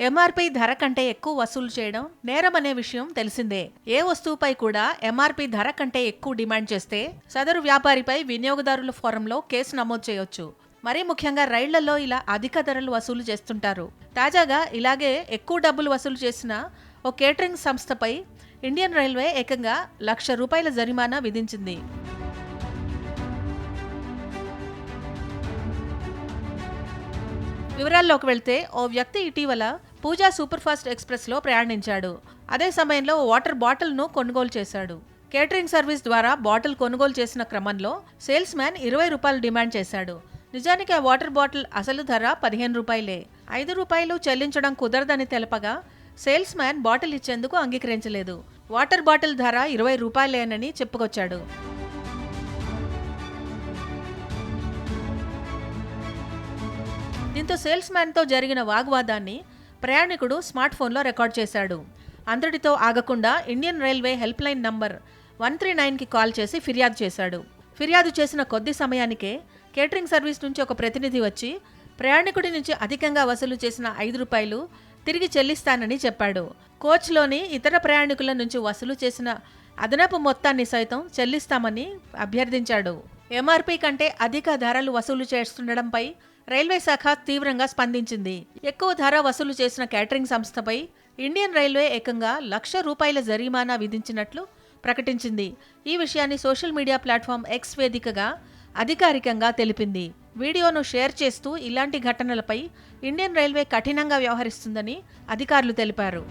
MRP ధర కంటే ఎక్కువ వసూలు చేయడం నేరం అనే విషయం తెలిసిందే. ఏ వస్తువుపై కూడా ఎంఆర్పి ధర కంటే ఎక్కువ డిమాండ్ చేస్తే సదరు వ్యాపారిపై వినియోగదారుల ఫోరంలో కేసు నమోదు చేయొచ్చు. మరీ ముఖ్యంగా రైళ్ళలో ఇలా అధిక ధరలు వసూలు చేస్తుంటారు. తాజాగా ఇలాగే ఎక్కువ డబ్బులు వసూలు చేసిన ఓ కేటరింగ్ సంస్థపై ఇండియన్ రైల్వే ఏకంగా లక్ష రూపాయల జరిమానా విధించింది. వివరాల్లోకి వెళ్తే ఓ వ్యక్తి ఇటీవల పూజా సూపర్ఫాస్ట్ ఎక్స్ప్రెస్లో ప్రయాణించాడు. అదే సమయంలో వాటర్ బాటిల్ను కొనుగోలు చేశాడు. కేటరింగ్ సర్వీస్ ద్వారా బాటిల్ కొనుగోలు చేసిన క్రమంలో సేల్స్ మ్యాన్ ఇరవై రూపాయలు డిమాండ్ చేశాడు. నిజానికి ఆ వాటర్ బాటిల్ అసలు ధర పదిహేను రూపాయలే. ఐదు రూపాయలు చెల్లించడం కుదరదని తెలపగా సేల్స్ మ్యాన్ బాటిల్ ఇచ్చేందుకు అంగీకరించలేదు. వాటర్ బాటిల్ ధర ఇరవై రూపాయలేనని చెప్పుకొచ్చాడు. దీంతో సేల్స్ మ్యాన్తో జరిగిన వాగ్వాదాన్ని ప్రయాణికుడు స్మార్ట్ ఫోన్లో రికార్డ్ చేశాడు. అంతటితో ఆగకుండా Indian railway help line number one three నైన్కి కాల్ చేసి ఫిర్యాదు చేశాడు. ఫిర్యాదు చేసిన కొద్ది సమయానికే కేటరింగ్ సర్వీస్ నుంచి ఒక ప్రతినిధి వచ్చి ప్రయాణికుడి నుంచి అధికంగా వసూలు చేసిన ఐదు రూపాయలు తిరిగి చెల్లిస్తానని చెప్పాడు. కోచ్లోని ఇతర ప్రయాణికుల నుంచి వసూలు చేసిన అదనపు మొత్తాన్ని సైతం చెల్లిస్తామని అభ్యర్థించాడు. ఎంఆర్పి కంటే అధిక ధరలు వసూలు చేస్తుండడంపై రైల్వే శాఖ తీవ్రంగా స్పందించింది. ఎక్కువ ధర వసూలు చేసిన కేటరింగ్ సంస్థపై ఇండియన్ రైల్వే ఏకంగా లక్ష రూపాయల జరిమానా విధించినట్లు ప్రకటించింది. ఈ విషయాన్ని సోషల్ మీడియా ప్లాట్ఫామ్ ఎక్స్ వేదికగా అధికారికంగా తెలిపింది. వీడియోను షేర్ చేస్తూ ఇలాంటి ఘటనలపై ఇండియన్ రైల్వే కఠినంగా వ్యవహరిస్తుందని అధికారులు తెలిపారు.